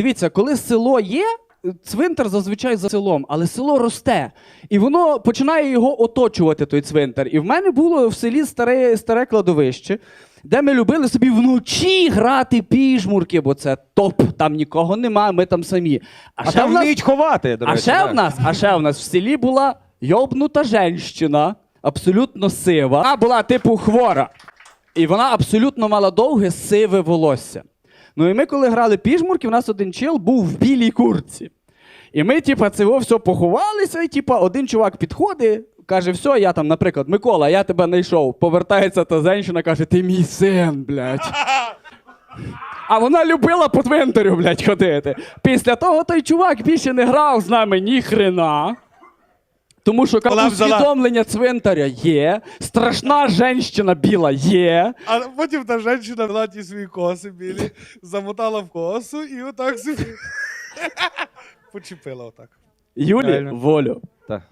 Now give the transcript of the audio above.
Дивіться, коли село є, цвинтар зазвичай за селом, але село росте. І воно починає його оточувати, той цвинтар. І в мене було в селі старе, старе кладовище, де ми любили собі вночі грати піжмурки, бо це топ, там нікого нема, ми там самі. А, ще там в нас- вміють ховати, до а речі. ще так. в нас, а ще в нас в селі була йобнута женщина, абсолютно сива. Вона була типу хвора. І вона абсолютно мала довге сиве волосся. Ну і ми, коли грали піжмурки, в нас один чел був в білій куртці. І ми, типа, це все поховалися, і типа, один чувак підходить, каже: все, я там, наприклад, Микола, я тебе знайшов. Повертається та женщина, каже, ти мій син, блядь. А вона любила по твинтерю, блядь, ходити. Після того той чувак більше не грав з нами ні хрена. Тому що Вона взяла- усвідомлення цвинтаря є, страшна женщина біла є. А потім та жінка взяла ті свої коси білі, замотала в косу і отак собі почепила отак. Юлі Правильно. волю. Так.